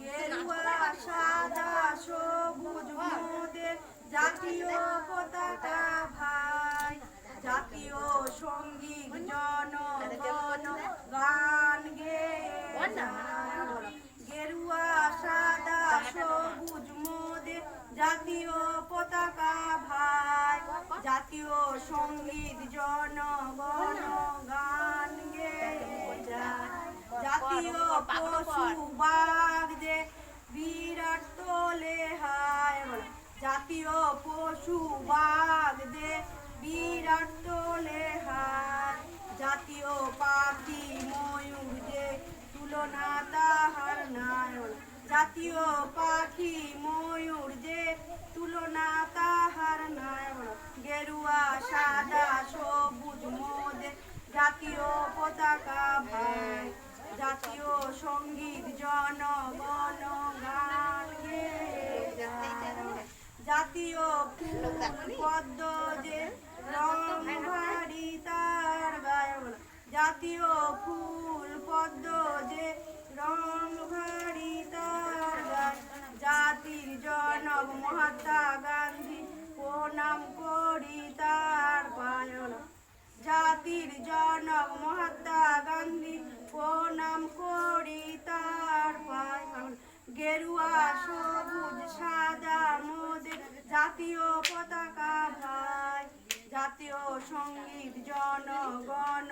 গেরুয়া সাদা জাতীয় পতাকা ভাই, জাতীয় সংগীত জনগণ গান গেরুয়া সাদা সবুজ জাতীয় পতাকা ভাই জাতীয় সংগীত জনগণ জাতীয় পাখি ময়ূর যে তুলনা তাহার নাই। গেরুয়া সাদা সবুজ মোদের জাতীয় পতাকা ভাই। জাতীয় সংগীত জনগণ গান জাতীয় পদ্ম যে রং ভারি তার গায়ে জাতীয় ফুল পদ্ম যে রং ভারি তার গায়ে জাতির জনক মহাত্মা সবুজ সাদা মোদের জাতীয় পতাকা ভাই। জাতীয় সংগীত জনগণ